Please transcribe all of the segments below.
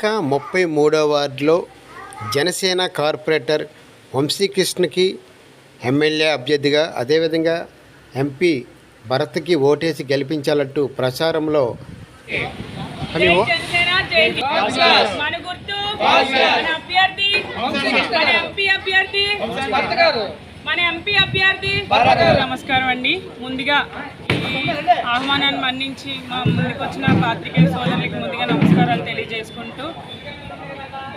విశాఖ ముప్పై మూడో వార్డులో జనసేన కార్పొరేటర్ వంశీకృష్ణకి ఎమ్మెల్యే అభ్యర్థిగా అదేవిధంగా ఎంపీ భరత్కి ఓటేసి గెలిపించాలంటూ ప్రచారంలో అని ఓ- జనసేన జై హింద్. మన గుర్తు మన అభ్యర్థి మన ఎంపీ అభ్యర్థి నమస్కారం అండి. ముందుగా ఈ ఆహ్వానాన్ని మన్నించి మా ముందుకు వచ్చిన పాత్రికేయ సోదరులకి ముందుగా నమస్కారాలు తెలియజేసుకుంటూ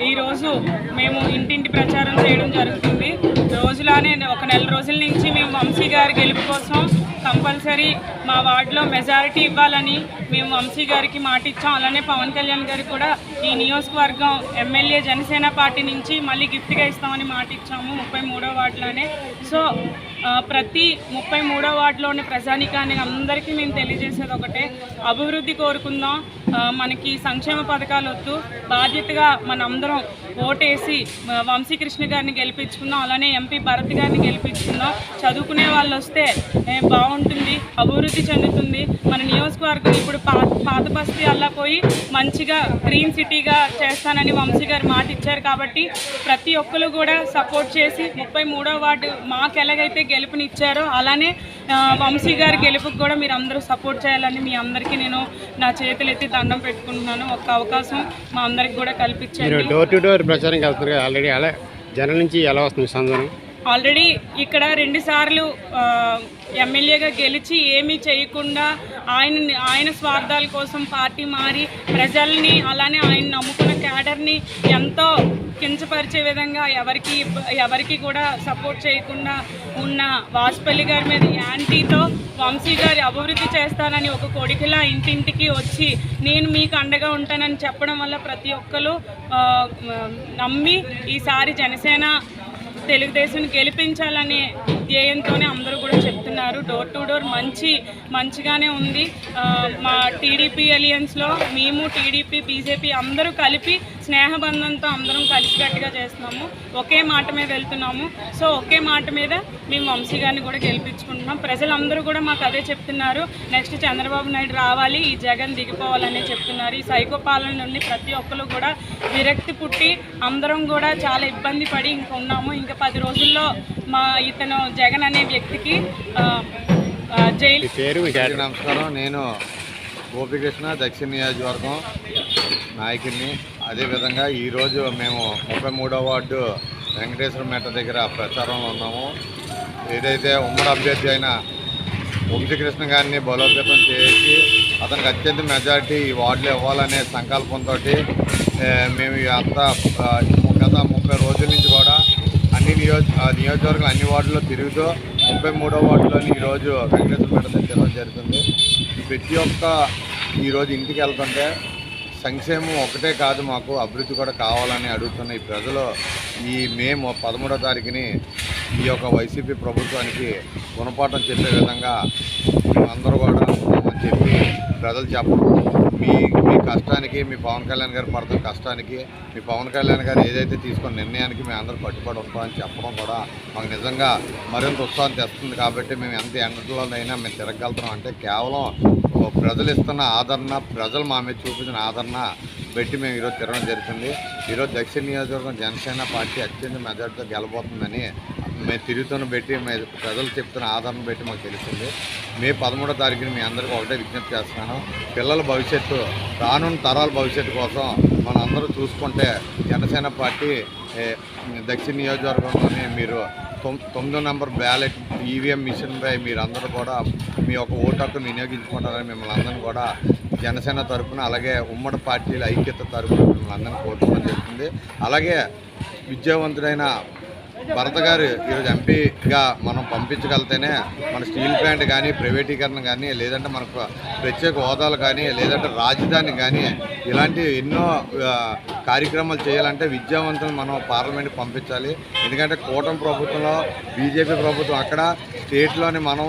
ఈరోజు మేము ఇంటింటి ప్రచారం చేయడం జరుగుతుంది. రోజులానే ఒక నెల రోజుల నుంచి మేము వంశీ గారి గెలుపు కోసం కంపల్సరీ మా వార్డులో మెజారిటీ ఇవ్వాలని మేము వంశీ గారికి మాట ఇచ్చాం. అలానే పవన్ కళ్యాణ్ గారికి కూడా ఈ నియోజకవర్గం ఎమ్మెల్యే జనసేన పార్టీ నుంచి మళ్ళీ గిఫ్ట్గా ఇస్తామని మాట ఇచ్చాము ముప్పై మూడో వార్డులోనే. సో ప్రతి ముప్పై మూడో ఉన్న ప్రజానికాన్ని అందరికీ మేము తెలియజేసేది ఒకటే. అభివృద్ధి కోరుకుందాం. మనకి సంక్షేమ పథకాలు వద్దు. బాధ్యతగా మనందరం ఓటేసి వంశీకృష్ణ గారిని గెలిపించుకుందాం అలానే ఎంపీ భరత్ గారిని గెలిపించుకుందాం. చదువుకునే వాళ్ళు వస్తే బాగుంటుంది అభివృద్ధి చెందుతుంది. మన నియోజకవర్గం ఇప్పుడు పాత బస్తీ అలా పోయి మంచిగా గ్రీన్ సిటీగా చేస్తానని వంశీ గారు మాట ఇచ్చారు కాబట్టి ప్రతి ఒక్కరు కూడా సపోర్ట్ చేసి ముప్పై మూడో వార్డు మాకు ఎలాగైతే గెలుపునిచ్చారో అలానే వంశీ గారి గెలుపుకి కూడా మీరు అందరూ సపోర్ట్ చేయాలని మీ అందరికీ నేను నా చేతులు ఎత్తి దండం పెట్టుకుంటున్నాను. ఒక అవకాశం మా అందరికి కూడా కల్పించారు డోర్ టు డోర్ ప్రచారం వెళ్తున్నారు ఆల్రెడీ అలా జనం నుంచి ఎలా వస్తుంది సందర్భం ఆల్రెడీ ఇక్కడ రెండు సార్లు ఎమ్మెల్యేగా గెలిచి ఏమీ చేయకుండా ఆయన ఆయన స్వార్థాల కోసం పార్టీ మారి ప్రజల్ని అలానే ఆయన నమ్ముకున్న క్యాడర్ని ఎంతో కించపరిచే విధంగా ఎవరికి ఎవరికి కూడా సపోర్ట్ చేయకుండా ఉన్న వాజ్పల్లి గారి మీద యాంటీతో వంశీ గారి అభివృద్ధి చేస్తానని ఒక కొడుకులా ఇంటింటికి వచ్చి నేను మీకు అండగా ఉంటానని చెప్పడం వల్ల ప్రతి ఒక్కరు నమ్మి ఈసారి జనసేన తెలుగుదేశం గెలిపించాలనే ధ్యేయంతోనే అందరూ కూడా చెప్తున్నారు. డోర్ టు డోర్ మంచి మంచిగానే ఉంది. మా టీడీపీ అలియన్స్లో మేము టీడీపీ బీజేపీ అందరూ కలిపి స్నేహబంధంతో అందరం కలిసికట్టుగా చేస్తున్నాము. ఒకే మాట మీద వెళ్తున్నాము. సో ఒకే మాట మీద మేము వంశీ గారిని కూడా గెలిపించుకుంటున్నాం. ప్రజలందరూ కూడా మాకు అదే చెప్తున్నారు. నెక్స్ట్ చంద్రబాబు నాయుడు రావాలి ఈ జగన్ దిగిపోవాలనే చెప్తున్నారు. ఈ సైకో పాలన నుండి ప్రతి ఒక్కరు కూడా విరక్తి పుట్టి అందరం కూడా చాలా ఇబ్బంది పడి ఇంకా ఉన్నాము. ఇంకా పది రోజుల్లో మా ఇతను జగన్ అనే వ్యక్తికి జైలు పేరు? నమస్కారం. నేను గోపికృష్ణ దక్షిణ నియోజకవర్గం నాయకుడిని. అదేవిధంగా ఈరోజు మేము ముప్పై మూడో వార్డు వెంకటేశ్వర మెట్ట దగ్గర ప్రచారంలో ఉన్నాము. ఏదైతే ఉమ్మడి అభ్యర్థి అయిన వంశీకృష్ణ గారిని బలోపేతం చేసి అతనికి అత్యంత మెజారిటీ ఈ వార్డులు ఇవ్వాలనే సంకల్పంతో మేము అంతా గత ముప్పై రోజుల నుంచి కూడా అన్ని నియోజ ఆ, నియోజకవర్గం అన్ని వార్డుల్లో తిరుగుతూ ముప్పై మూడో వార్డులోని ఈరోజు వెంకటేశ్వర మెట్ట దగ్గర జరుగుతుంది. ప్రతి ఒక్క ఈరోజు ఇంటికి వెళ్తుంటే సంక్షేమం ఒకటే కాదు మాకు అభివృద్ధి కూడా కావాలని అడుగుతున్న ఈ ప్రజలు ఈ మే పదమూడో తారీఖుని ఈ యొక్క వైసీపీ ప్రభుత్వానికి గుణపాఠం చెప్పే విధంగా అందరూ కూడా అని చెప్పి ప్రజలు చెప్పడం. మీ మీ కష్టానికి మీ పవన్ కళ్యాణ్ గారు పడుతున్న కష్టానికి. మీ పవన్ కళ్యాణ్ గారు ఏదైతే తీసుకున్న నిర్ణయానికి మేము అందరూ పట్టుబడి ఉంటామని చెప్పడం కూడా మాకు నిజంగా మరింత ఉత్సాహం తెస్తుంది కాబట్టి మేము ఎంత ఎండలోనైనా మేము తిరగలుగుతున్నాం అంటే కేవలం ప్రజలు ఇస్తున్న ఆదరణ ప్రజలు మా మీద చూపించిన ఆదరణ పెట్టి మేము ఈరోజు తిరగడం జరుగుతుంది. ఈరోజు దక్షిణ నియోజకవర్గం జనసేన పార్టీ అత్యంత మెజార్టీతో గెలబోతుందని మేము తిరుగుతున్న పెట్టి ప్రజలు చెప్తున్న ఆదరణ పెట్టి మాకు తెలుస్తుంది. మే పదమూడో తారీఖున మీ అందరికీ ఒకటే విజ్ఞప్తి చేస్తున్నాను. పిల్లల భవిష్యత్తు రానున్న తరాల భవిష్యత్తు కోసం మనందరూ అందరూ చూసుకుంటే జనసేన పార్టీ దక్షిణ నియోజకవర్గంలోనే మీరు తొమ్- తొమ్మిదో నెంబర్ బ్యాలెట్ ఈవీఎం మిషన్పై మీరందరూ కూడా మీ యొక్క ఓటు హక్కును వినియోగించుకుంటారని మిమ్మల్ని అందరం కూడా జనసేన తరఫున అలాగే ఉమ్మడి పార్టీల ఐక్యత తరఫున మిమ్మల్ని అందరినీ కోరుకోవడం జరుగుతుంది అలాగే విద్యావంతుడైన భరత గారు ఈరోజు ఎంపీగా మనం పంపించగలితేనే మన స్టీల్ ప్లాంట్ కానీ ప్రైవేటీకరణ కానీ లేదంటే మనకు ప్రత్యేక హోదాలు కానీ లేదంటే రాజధాని కానీ ఇలాంటి ఎన్నో కార్యక్రమాలు చేయాలంటే విద్యావంతులు మనం పార్లమెంట్కి పంపించాలి. ఎందుకంటే కూటమి ప్రభుత్వంలో బీజేపీ ప్రభుత్వం అక్కడ స్టేట్లోని మనం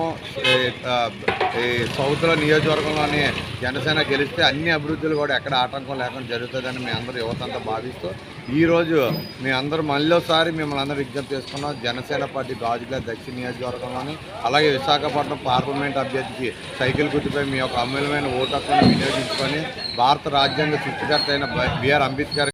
ఈ సౌత్లో నియోజకవర్గంలోని జనసేన గెలిస్తే అన్ని అభివృద్ధులు కూడా ఎక్కడ ఆటంకం లేకుండా జరుగుతుందని మీ అందరూ యువతంతా భావిస్తూ ఈరోజు మీ అందరూ మళ్ళీసారి మిమ్మల్ని అందరూ విజ్ఞప్తి చేసుకున్నాం జనసేన పార్టీ గాజుగా దక్షిణ నియోజకవర్గంలోని అలాగే విశాఖపట్నం పార్లమెంట్ అభ్యర్థికి సైకిల్ గుర్తుపై మీ యొక్క అమూల్యమైన ఓటు హక్కును వినియోగించుకొని భారత రాజ్యాంగ సృష్టికర్త అయిన బిఆర్ అంబేద్కర్